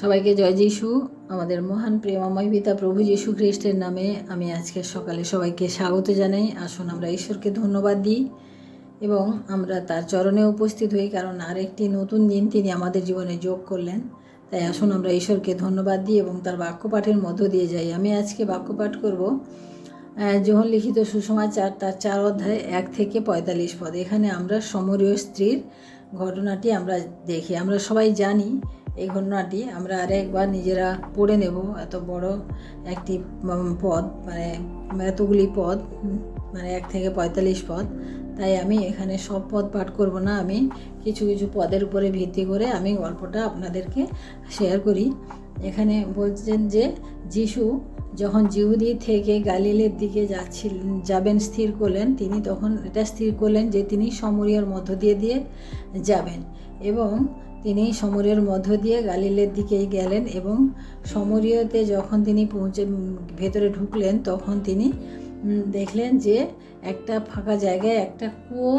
সবাইকে জয় যিশু। আমাদের মহান প্রেমাময় পিতা প্রভু যিশু খ্রিস্টের নামে আমি আজকে সকালে সবাইকে স্বাগত জানাই। আসুন আমরা ঈশ্বরকে ধন্যবাদ দিই এবং আমরা তার চরণে উপস্থিত হই, কারণ আরেকটি নতুন দিন তিনি আমাদের জীবনে যোগ করলেন। তাই আসুন আমরা ঈশ্বরকে ধন্যবাদ দিই এবং তার বাক্য পাঠের মধ্য দিয়ে যাই। আমি আজকে বাক্য পাঠ করব যোহন লিখিত সুসমাচার তার চার অধ্যায় এক থেকে পঁয়তাল্লিশ পদ। এখানে আমরা সমরীয় স্ত্রীর ঘটনাটি আমরা দেখি। আমরা সবাই জানি এই ঘটনাটি আমরা আরেকবার নিজেরা পড়ে নেব, এত বড় একটি পদ মানে এতগুলি পদ মানে এক থেকে পঁয়তাল্লিশ পদ। তাই আমি এখানে সব পদ পাঠ করব না, আমি কিছু কিছু পদের উপরে ভিত্তি করে আমি গল্পটা আপনাদেরকে শেয়ার করি। এখানে বলছেন যে, যিশু যখন জিহুদি থেকে গালিলের দিকে যাচ্ছিলেন যাবেন স্থির করলেন, তিনি তখন এটা স্থির করলেন যে, তিনি সমরিয়ার মধ্য দিয়ে দিয়ে যাবেন এবং তিনি সমরের মধ্য দিয়ে গালিলের দিকেই গেলেন এবং সমরীয়তে যখন তিনি পৌঁছে ভেতরে ঢুকলেন, তখন তিনি দেখলেন যে একটা ফাঁকা জায়গায় একটা কুয়ো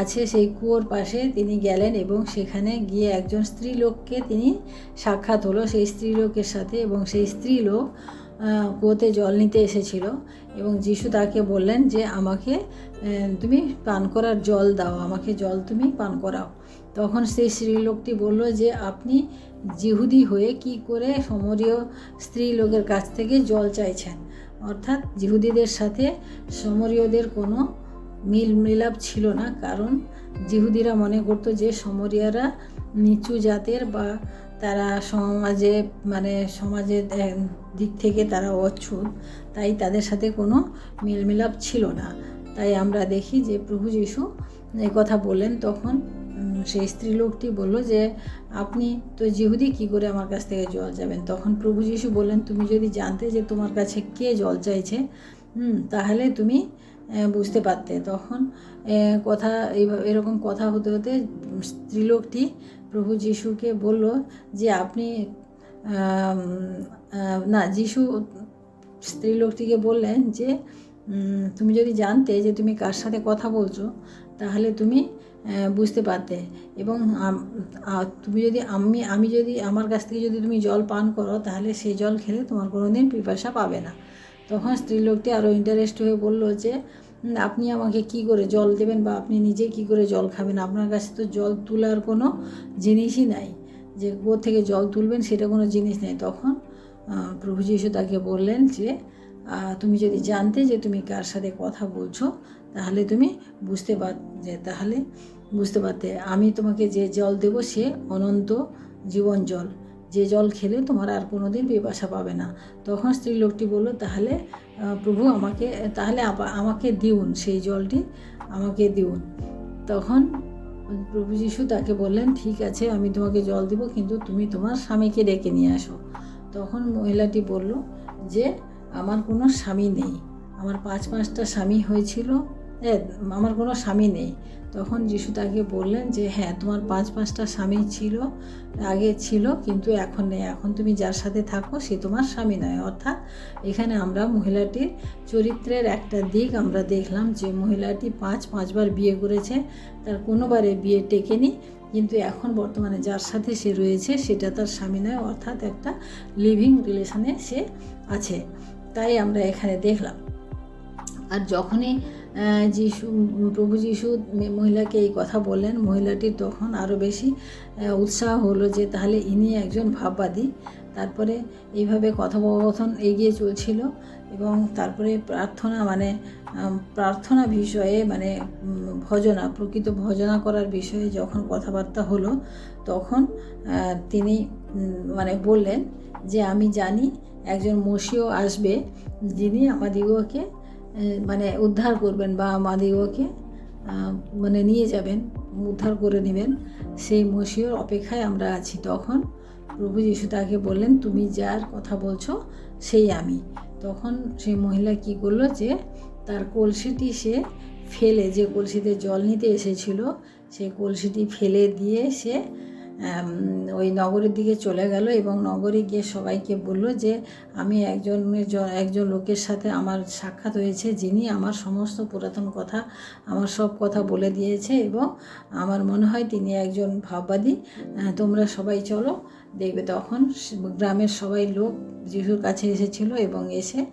আছে। সেই কুয়োর পাশে তিনি গেলেন এবং সেখানে গিয়ে একজন স্ত্রী লোককে তিনি সাক্ষাৎ হলো। সেই স্ত্রী লোকের সাথে এবং সেই স্ত্রী লোক কুয়োতে জল নিতে এসেছিল এবং যিশু তাকে বললেন যে আমাকে তুমি পান করার জল দাও, আমাকে জল তুমি পান করাও। তখন সেই স্ত্রীলোকটি বলল যে, আপনি জিহুদি হয়ে কি করে সমরীয় স্ত্রী লোকের কাছ থেকে জল চাইছেন? অর্থাৎ জিহুদিদের সাথে সমরীয়দের কোনো মিল মিলাপ ছিল না। কারণ জিহুদিরা মনে করতো যে, সমরিয়ারা নিচু জাতের বা তারা সমাজে মানে সমাজের দিক থেকে তারা অচ্ছুত। তাই তাদের সাথে কোনো মিল মিলাপ ছিল না। তাই আমরা দেখি যে, প্রভু যিশু কথা বললেন তখন সেই স্ত্রী লোকটি বলল যে আপনি তো জিহুদি কি করে আমার কাছ থেকে জল যাবেন তখন প্রভু যিশু বললেন তুমি যদি জানতে যে তোমার কাছে কে জল চাইছে হুম, তাহলে তুমি বুঝতে পারতে। তখন কথা এইভাবে এরকম কথা হতে হতে স্ত্রীলোকটি প্রভু যিশুকে বলল যে আপনি না যিশু স্ত্রীলোকটিকে বললেন যে তুমি যদি জানতে যে তুমি কার সাথে কথা বলছো তাহলে তুমি বুঝতে পারতে। এবং তুমি যদি আমি আমি যদি, আমার কাছ থেকে যদি তুমি জল পান করো, তাহলে সেই জল খেলে তোমার কোনোদিন পিপাসা পাবে না। তখন স্ত্রীলোকটি আরও ইন্টারেস্ট হয়ে বলল যে আপনি আমাকে কি করে জল দেবেন বা আপনি নিজে কি করে জল খাবেন? আপনার কাছে তো জল তোলার কোনো জিনিসই নাই। যে কো থেকে জল তুলবেন সেটা কোনো জিনিস নেই। তখন প্রভু যিশু তাকে বললেন যে তুমি যদি জানতে যে তুমি কার সাথে কথা বলছো তাহলে তুমি বুঝতে পার, যে তাহলে বুঝতে পারতে। আমি তোমাকে যে জল দেব সে অনন্ত জীবন জল। যে জল খেলে তোমার আর কোনো দিন পিপাসা পাবে না। তখন স্ত্রী লোকটি বলল, তাহলে প্রভু আমাকে, তাহলে আমাকে দিউন, সেই জলটি আমাকে দিউন। তখন প্রভু যিশু তাকে বললেন, ঠিক আছে, আমি তোমাকে জল দিব, কিন্তু তুমি তোমার স্বামীকে ডেকে নিয়ে আসো। তখন মহিলাটি বলল, যে আমার কোনো স্বামী নেই। আমার পাঁচ পাঁচটা স্বামী হয়েছিল আমার কোনো স্বামী নেই। তখন যিশু তাকে বললেন যে হ্যাঁ তোমার পাঁচ, পাঁচটা স্বামী ছিল, আগে ছিল, কিন্তু এখন নেই। এখন তুমি যার সাথে থাকো, সে তোমার স্বামী নয়। অর্থাৎ এখানে আমরা মহিলাটির চরিত্রের একটা দিক আমরা দেখলাম যে, মহিলাটি পাঁচ, পাঁচবার বিয়ে করেছে, তার কোনোবারে বিয়ে টেকেনি, কিন্তু এখন বর্তমানে যার সাথে সে রয়েছে, সেটা তার স্বামী নয়, অর্থাৎ একটা লিভিং রিলেশনে সে আছে। তাই আমরা এখানে দেখলাম। আর যখনই যিশু, প্রভু যিশু মহিলাকে এই কথা বললেন মহিলাটির তখন আরও বেশি উৎসাহ হলো যে তাহলে ইনি একজন ভাববাদী। তারপরে এইভাবে কথোপকথন এগিয়ে চলছিল এবং তারপরে প্রার্থনা মানে প্রার্থনা বিষয়ে মানে ভজনা, প্রকৃত ভজনা করার বিষয়ে যখন কথাবার্তা হলো, তখন তিনি মানে বললেন যে, আমি জানি একজন মসিও আসবে যিনি আমাদিগকে মানে উদ্ধার করবেন বা আমাদিগকে মানে নিয়ে যাবেন, উদ্ধার করে নেবেন। সেই মসিওর অপেক্ষায় আমরা আছি। তখন প্রভু যিশু তাকে বললেন, তুমি যার কথা বলছো, সেই আমি। তখন সেই মহিলা কি করল যে, তার কলসিটি সে ফেলে, যে কলসিতে জল নিতে এসেছিল, সেই কলসিটি ফেলে দিয়ে সে ওই নগরের দিকে চলে গেল এবং নগরে গিয়ে সবাইকে বলল যে, আমি একজন একজন লোকের সাথে আমার সাক্ষাৎ হয়েছে, যিনি আমার সমস্ত পুরাতন কথা, আমার সব কথা বলে দিয়েছে এবং আমার মনে হয় তিনি একজন ভাববাদী। তোমরা সবাই চলো দেখবে তখন গ্রামের সবাই লোক যিশুর কাছে এসেছিল এবং এসে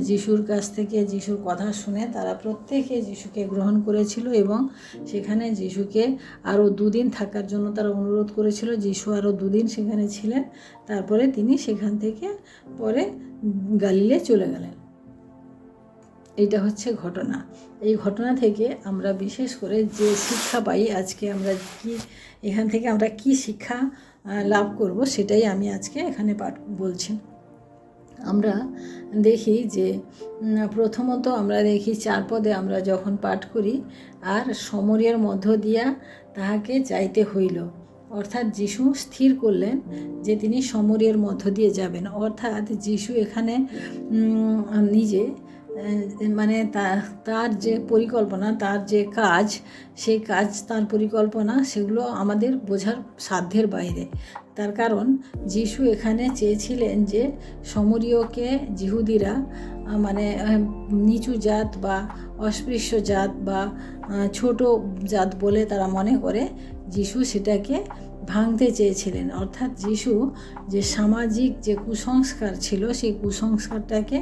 যিশুর কাছ থেকে যিশুর কথা শুনে তারা প্রত্যেকে যিশুকে গ্রহণ করেছিল এবং সেখানে যিশুকে আরও দুদিন থাকার জন্য তারা অনুরোধ করেছিল। যিশু আরও দুদিন সেখানে ছিলেন। তারপরে তিনি সেখান থেকে পরে গালিলে চলে গেলেন। এইটা হচ্ছে ঘটনা। এই ঘটনা থেকে আমরা বিশেষ করে যে শিক্ষা পাই, আজকে আমরা কি, এখান থেকে আমরা কি শিক্ষা লাভ করব, সেটাই আমি আজকে এখানে পাঠ বলছি। আমরা দেখি যে প্রথমত আমরা দেখি চার পদে আমরা যখন পাঠ করি, আর সমরের মধ্য দিয়া তাহাকে যাইতে হইল। অর্থাৎ যিশু স্থির করলেন যে তিনি সমরের মধ্য দিয়ে যাবেন। অর্থাৎ যিশু এখানে নিজে মানে তার যে পরিকল্পনা, তার যে কাজ, সেই কাজ, তার পরিকল্পনা, সেগুলো আমাদের বোঝার সাধ্যের বাইরে। তার কারণ, যিশু এখানে চেয়েছিলেন যে সমরীয়কে জিহুদিরা মানে নিচু জাত বা অস্পৃশ্য জাত বা ছোট জাত বলে তারা মনে করে, যিশু সেটাকে ভাঙতে চেয়েছিলেন। অর্থাৎ যিশু যে সামাজিক যে কুসংস্কার ছিল, সেই কুসংস্কারটাকে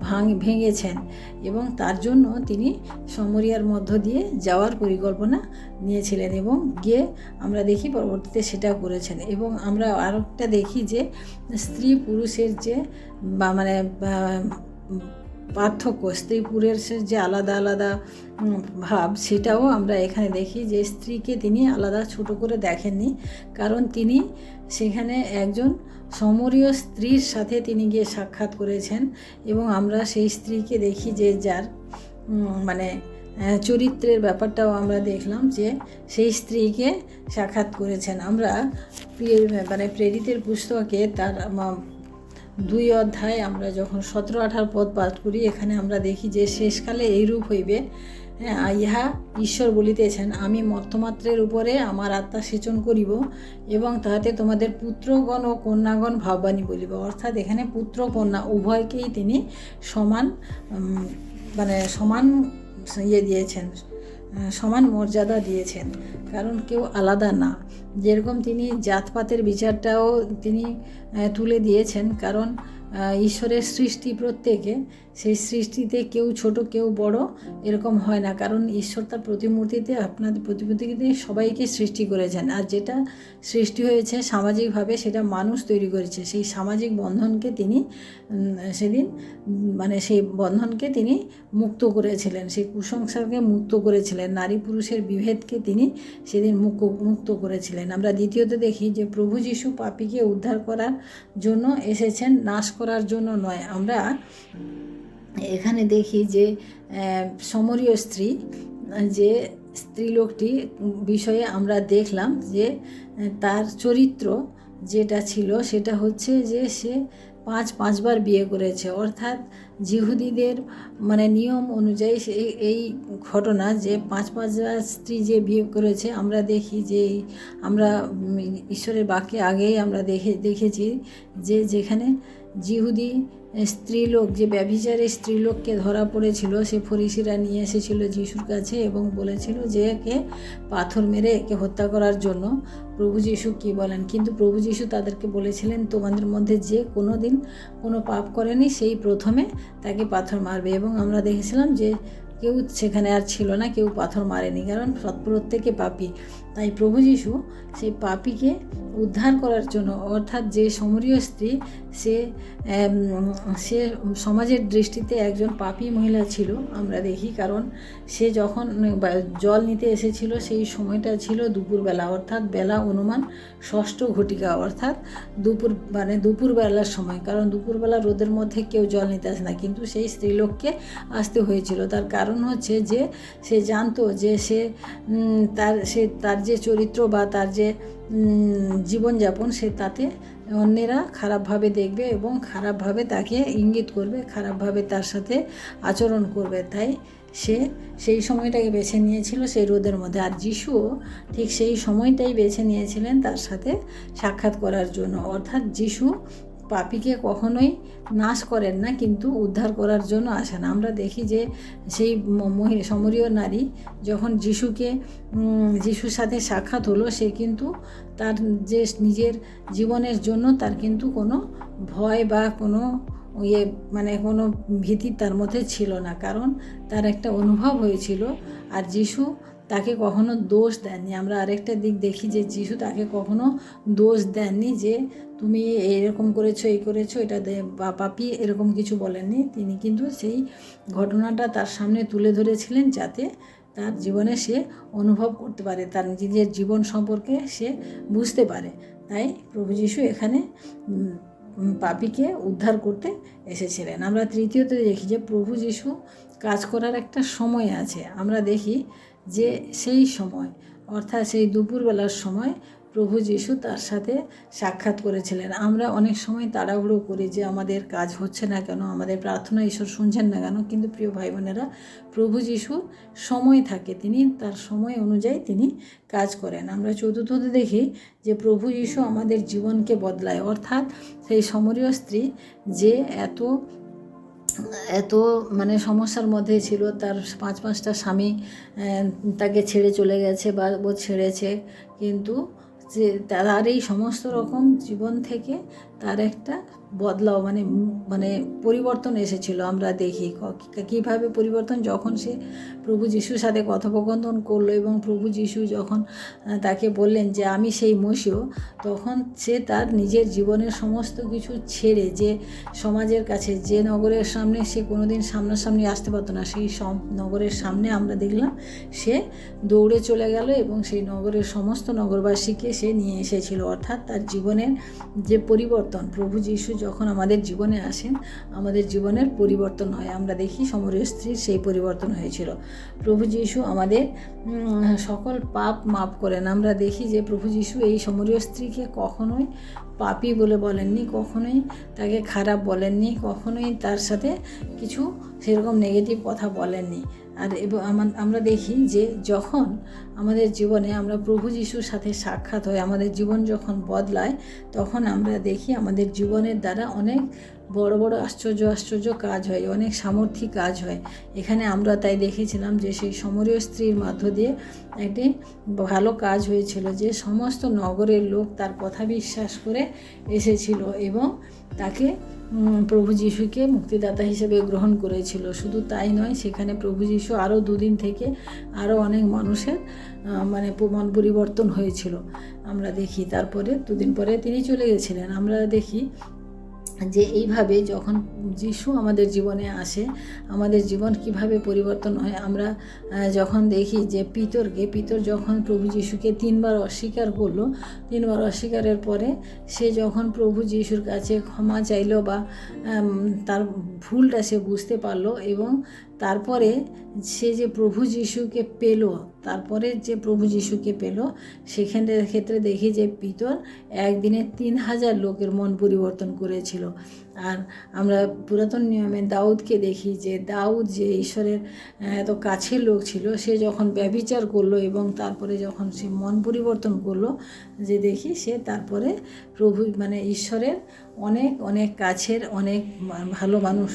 ভাঙ, ভেঙেছেন এবং তার জন্য তিনি সমরিয়ার মধ্য দিয়ে যাওয়ার পরিকল্পনা নিয়েছিলেন এবং গিয়ে আমরা দেখি পরবর্তীতে সেটা করেছেন এবং আমরা আরেকটা দেখি যে স্ত্রী পুরুষের যে বা মানে পার্থক্য স্ত্রী পুরুষের যে আলাদা আলাদা ভাব, সেটাও আমরা এখানে দেখি যে স্ত্রীকে তিনি আলাদা ছোট করে দেখেননি। কারণ তিনি সেখানে একজন সমরীয় স্ত্রীর সাথে তিনি গিয়ে সাক্ষাৎ করেছেন এবং আমরা সেই স্ত্রীকে দেখি যে যার মানে চরিত্রের ব্যাপারটাও আমরা দেখলাম যে সেই স্ত্রীকে সাক্ষাৎ করেছেন। আমরা মানে প্রেরিতের পুস্তকে তার দুই অধ্যায় আমরা যখন সতেরো আঠার পদ পাঠ করি, এখানে আমরা দেখি যে শেষকালে এইরূপ হইবে হ্যাঁ ইহা ঈশ্বর বলিতেছেন, আমি মর্তমাত্রের উপরে আমার আত্মা সেচন করিব এবং তাহাতে তোমাদের পুত্রগণ ও কন্যাগণ ভাববানী বলিব। অর্থাৎ এখানে পুত্র, কন্যা উভয়কেই তিনি সমান মানে সমান ইয়ে দিয়েছেন। সমান মর্যাদা দিয়েছেন। কারণ কেউ আলাদা না। যেরকম তিনি জাতপাতের বিচারটাও তিনি তুলে দিয়েছেন। কারণ ঈশ্বরের সৃষ্টি প্রত্যেকে সেই সৃষ্টিতে কেউ ছোট, কেউ বড় এরকম হয় না। কারণ ঈশ্বর তার প্রতিমূর্তিতে আপনাদের প্রতিমূর্তিতে সবাইকে সৃষ্টি করেছেন। আর যেটা সৃষ্টি হয়েছে সামাজিকভাবে সেটা মানুষ তৈরি করেছে। সেই সামাজিক বন্ধনকে তিনি সেদিন মানে সেই বন্ধনকে তিনি মুক্ত করেছিলেন। সেই কুসংস্কারকে মুক্ত করেছিলেন। নারী পুরুষের বিভেদকে তিনি সেদিন মুক্ত মুক্ত করেছিলেন। আমরা দ্বিতীয়ত দেখি যে প্রভু যিশু পাপিকে উদ্ধার করার জন্য এসেছেন। নাশ করার জন্য নয়। আমরা এখানে দেখি যে সমরীয় স্ত্রী, যে স্ত্রীলোকটি বিষয়ে আমরা দেখলাম যে তার চরিত্র যেটা ছিল সেটা হচ্ছে যে সে পাঁচ, পাঁচবার বিয়ে করেছে। অর্থাৎ জিহুদিদের মানে নিয়ম অনুযায়ী এই এই ঘটনা যে পাঁচ পাঁচবার স্ত্রী যে বিয়ে করেছে, আমরা দেখি যে আমরা ঈশ্বরের বাক্যে আগেই আমরা দেখে, দেখেছি যে যেখানে জিহুদি স্ত্রীলোক, যে ব্যভিচারের স্ত্রীলোককে ধরা পড়েছিল, সে ফরিসিরা নিয়ে এসেছিল যিশুর কাছে এবং বলেছিল যে একে পাথর মেরে একে হত্যা করার জন্য প্রভু যিশু কী বলেন? কিন্তু প্রভু যিশু তাদেরকে বলেছিলেন, তোমাদের মধ্যে যে কোনো দিন কোনো পাপ করেনি, সেই প্রথমে তাকে পাথর মারবে এবং আমরা দেখেছিলাম যে কেউ সেখানে আর ছিল না, কেউ পাথর মারেনি। কারণ প্রত্যেকে পাপি। তাই প্রভু যিশু সেই পাপিকে উদ্ধার করার জন্য, অর্থাৎ যে সমরীয় স্ত্রী, সে সে সমাজের দৃষ্টিতে একজন পাপি মহিলা ছিল, আমরা দেখি, কারণ সে যখন জল নিতে এসেছিল, সেই সময়টা ছিল দুপুরবেলা, অর্থাৎ বেলা অনুমান ষষ্ঠ ঘটিকা, অর্থাৎ দুপুর মানে দুপুরবেলার সময়, কারণ দুপুরবেলা রোদের মধ্যে কেউ জল নিতে আসে না, কিন্তু সেই স্ত্রীলোককে আসতে হয়েছিল। তার কারণ হচ্ছে যে, সে জানতো যে সে তার সে তার যে চরিত্র বা তার যে জীবনযাপন, সে তাতে অন্যেরা খারাপভাবে দেখবে এবং খারাপভাবে তাকে ইঙ্গিত করবে, খারাপভাবে তার সাথে আচরণ করবে। তাই সে সেই সময়টাকে বেছে নিয়েছিল সেই রোদের মধ্যে। আর যিশুও ঠিক সেই সময়টাই বেছে নিয়েছিলেন তার সাথে সাক্ষাৎ করার জন্য। অর্থাৎ যিশু পাপিকে কখনোই নাশ করেন না, কিন্তু উদ্ধার করার জন্য আসেন। আমরা দেখি যে সেই সমরীয় নারী যখন যিশুকে যিশুর সাথে সাক্ষাৎ হলো, সে কিন্তু তার যে নিজের জীবনের জন্য তার কিন্তু কোনো ভয় বা কোনো ইয়ে মানে কোনো ভীতি তার মধ্যে ছিল না। কারণ তার একটা অনুভব হয়েছিল। আর যিশু তাকে কখনো দোষ দেননি। আমরা আরেকটা দিক দেখি যে যিশু তাকে কখনো দোষ দেননি যে তুমি এরকম করেছ, এই করেছ, এটা বা পাপি এরকম কিছু বলেননি। তিনি কিন্তু সেই ঘটনাটা তার সামনে তুলে ধরেছিলেন যাতে তার জীবনে সে অনুভব করতে পারে, তার নিজের জীবন সম্পর্কে সে বুঝতে পারে। তাই প্রভু যিশু এখানে পাপীকে উদ্ধার করতে এসেছিলেন। আমরা তৃতীয়তে দেখি যে প্রভু যিশু কাজ করার একটা সময় আছে। আমরা দেখি যে সেই সময়, অর্থাৎ সেই দুপুরবেলার সময় প্রভু যিশু তার সাথে সাক্ষাৎ করেছিলেন। আমরা অনেক সময় তাড়াহুড়ো করি যে আমাদের কাজ হচ্ছে না কেন, আমাদের প্রার্থনা ঈশ্বর শুনছেন না কেন, কিন্তু প্রিয় ভাই বোনেরা প্রভু যিশুর সময় থাকে, তিনি তার সময় অনুযায়ী তিনি কাজ করেন। আমরা চতুর্থতে দেখি যে প্রভু যিশু আমাদের জীবনকে বদলায়। অর্থাৎ সেই সমরীয় স্ত্রী যে এত এত মানে সমস্যার মধ্যে ছিল। তার পাঁচ পাঁচটা স্বামী তাকে ছেড়ে চলে গেছে বা ও ছেড়েছে। কিন্তু যে তার এই সমস্ত রকম জীবন থেকে তার একটা বদলাও মানে মানে পরিবর্তন এসেছিল, আমরা দেখি। কীভাবে পরিবর্তন? যখন সে প্রভু যিশুর সাথে কথোপকথন করল এবং প্রভু যিশু যখন তাকে বললেন যে, আমি সেই মসিও তখন সে তার নিজের জীবনের সমস্ত কিছু ছেড়ে, যে সমাজের কাছে, যে নগরের সামনে সে কোনোদিন সামনাসামনি আসতে পারতো না, সেই নগরের সামনে আমরা দেখলাম, সে দৌড়ে চলে গেল এবং সেই নগরের সমস্ত নগরবাসীকে সে নিয়ে এসেছিল। অর্থাৎ তার জীবনের যে পরিবর্তন, প্রভু যিশু যখন আমাদের জীবনে আসেন, আমাদের জীবনের পরিবর্তন হয়। আমরা দেখি সমরের স্ত্রীর সেই পরিবর্তন হয়েছিল। প্রভু যিশু আমাদের সকল পাপ মাপ করেন। আমরা দেখি যে প্রভু যিশু এই সমরীয় স্ত্রীকে কখনোই পাপী বলে বলেননি, কখনোই তাকে খারাপ বলেননি, কখনোই তার সাথে কিছু সেরকম নেগেটিভ কথা বলেননি। আর এবং আমরা দেখি যে যখন আমাদের জীবনে আমরা প্রভু যিশুর সাথে সাক্ষাৎ হয়, আমাদের জীবন যখন বদলায়, তখন আমরা দেখি আমাদের জীবনের দ্বারা অনেক বড় বড় আশ্চর্য আশ্চর্য কাজ হয়, অনেক সামর্থ্যী কাজ হয়। এখানে আমরা তাই দেখেছিলাম যে সেই সমরীয় স্ত্রীর মধ্য দিয়ে একটি ভালো কাজ হয়েছিল, যে সমস্ত নগরের লোক তার কথা বিশ্বাস করে এসেছিল এবং তাকে প্রভু যিশুকে মুক্তিদাতা হিসেবে গ্রহণ করেছিল। শুধু তাই নয়, সেখানে প্রভু যিশু আরও দুদিন থেকে আরও অনেক মানুষের মানে মন পরিবর্তন হয়েছিল। আমরা দেখি, তারপরে দুদিন পরে তিনি চলে গেছিলেন। আমরা দেখি যে এইভাবে যখন যিশু আমাদের জীবনে আসে, আমাদের জীবন কীভাবে পরিবর্তন হয়, আমরা যখন দেখি যে পিতরকে, পিতর যখন প্রভু যিশুকে তিনবার অস্বীকার করল, তিনবার অস্বীকারের পরে সে যখন প্রভু যিশুর কাছে ক্ষমা চাইল বা তার ভুলটা সে বুঝতে পারল এবং তারপরে সে যে প্রভু যিশুকে পেল, তারপরে যে প্রভু যিশুকে পেল সেখানের ক্ষেত্রে দেখি যে পিতর একদিনে তিন হাজার লোকের মন পরিবর্তন করেছিল। আর আমরা পুরাতন নিয়মে দাউদকে দেখি যে দাউদ যে ঈশ্বরের এত কাছের লোক ছিল, সে যখন ব্যভিচার করল এবং তারপরে যখন সে মন পরিবর্তন করল, যে দেখি সে তারপরে প্রভু মানে ঈশ্বরের অনেক অনেক কাছের, অনেক ভালো মানুষ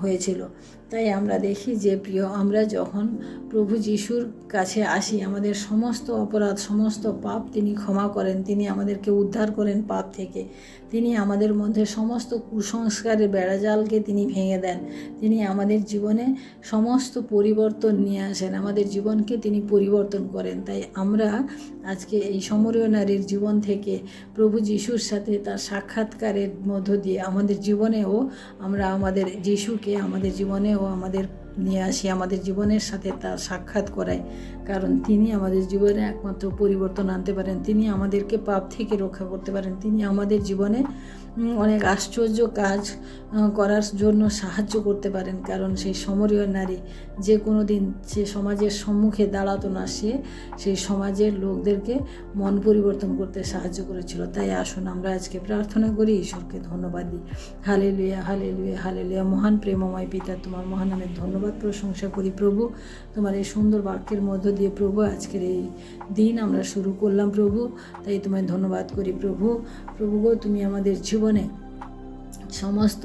হয়েছিল। তাই আমরা দেখি যে প্রিয়, আমরা যখন প্রভু যিশুর কাছে আসি, আমাদের সমস্ত অপরাধ, সমস্ত পাপ তিনি ক্ষমা করেন, তিনি আমাদেরকে উদ্ধার করেন পাপ থেকে। তিনি আমাদের মধ্যে সমস্ত কুসংস্কারের বেড়াজালকে তিনি ভেঙে দেন। তিনি আমাদের জীবনে সমস্ত পরিবর্তন নিয়ে আসেন। আমাদের জীবনকে তিনি পরিবর্তন করেন। তাই আমরা আজকে এই সমরীয় নারীর জীবন থেকে প্রভু যিশুর সাথে তার সাক্ষাৎকারের মধ্য দিয়ে আমাদের জীবনেও আমরা আমাদের যিশুকে আমাদের জীবনেও আমাদের নিয়ে আসি, আমাদের জীবনের সাথে তার সাক্ষাৎ করাই। কারণ তিনি আমাদের জীবনে একমাত্র পরিবর্তন আনতে পারেন। তিনি আমাদেরকে পাপ থেকে রক্ষা করতে পারেন। তিনি আমাদের জীবনে অনেক আশ্চর্য কাজ করার জন্য সাহায্য করতে পারেন। কারণ সেই সমরীয় নারী যে কোনো দিন সে সমাজের সম্মুখে দাঁড়াতো না সে, সেই সমাজের লোকদেরকে মন পরিবর্তন করতে সাহায্য করেছিল। তাই আসুন আমরা আজকে প্রার্থনা করি, ঈশ্বরকে ধন্যবাদ দিই। হালে লুয়া হালে লুয়া হালে লুয়া মহান প্রেমময় পিতা, তোমার মহানামের ধন্যবাদ, প্রশংসা করি প্রভু। তোমার এই সুন্দর বাক্যের মধ্য দিয়ে প্রভু আজকের এই দিন আমরা শুরু করলাম প্রভু। তাই তোমায় ধন্যবাদ করি প্রভু। প্রভু গো, তুমি আমাদের জীবনে সমস্ত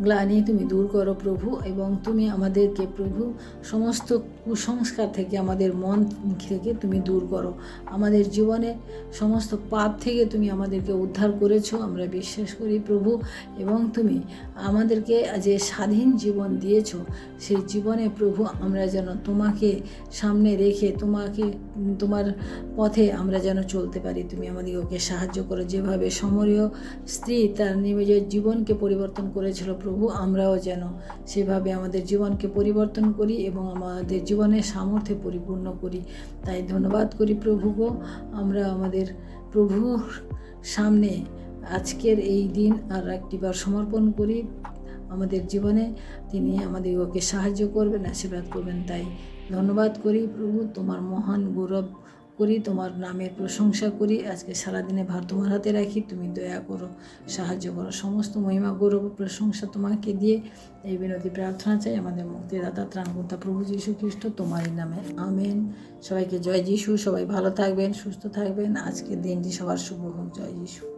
গ্লানি তুমি দূর করো প্রভু, এবং তুমি আমাদেরকে প্রভু, সমস্ত কুসংস্কার থেকে আমাদের মন থেকে তুমি দূর করো। আমাদের জীবনে সমস্ত পাপ থেকে তুমি আমাদেরকে উদ্ধার করেছ, আমরা বিশ্বাস করি প্রভু, এবং তুমি আমাদেরকে যে স্বাধীন জীবন দিয়েছ, সেই জীবনে প্রভু আমরা যেন তোমাকে সামনে রেখে, তোমাকে, তোমার পথে আমরা যেন চলতে পারি। তুমি আমাদেরকে সাহায্য করো। যেভাবে সমরীয় স্ত্রী তার নিজের জীবনকে পরিবর্তন করেছিল প্রভু, আমরাও যেন সেভাবে আমাদের জীবনকে পরিবর্তন করি এবং আমাদের জীবনের সামর্থ্যে পরিপূর্ণ করি। তাই ধন্যবাদ করি প্রভুগো আমরা আমাদের প্রভুর সামনে আজকের এই দিন আর একটিবার সমর্পণ করি। আমাদের জীবনে তিনি আমাদেরকে সাহায্য করবেন, আশীর্বাদ করবেন। তাই ধন্যবাদ করি প্রভু, তোমার মহান গৌরব করি, তোমার নামের প্রশংসা করি, আজকে সারাদিনে ভার তোমার হাতে রাখি, তুমি দয়া করো, সাহায্য করো, সমস্ত মহিমা, গৌরব প্রশংসা তোমাকে দিয়ে এই বিনতি প্রার্থনা চাই, আমাদের মুক্তিদাতা ত্রাণকর্তা প্রভু যীশু খ্রিস্ট, তোমারই নামে, আমেন। সবাইকে জয় যিশু, সবাই ভালো থাকবেন, সুস্থ থাকবেন আজকে দিনটি সবার শুভ হোক, জয় যিশু।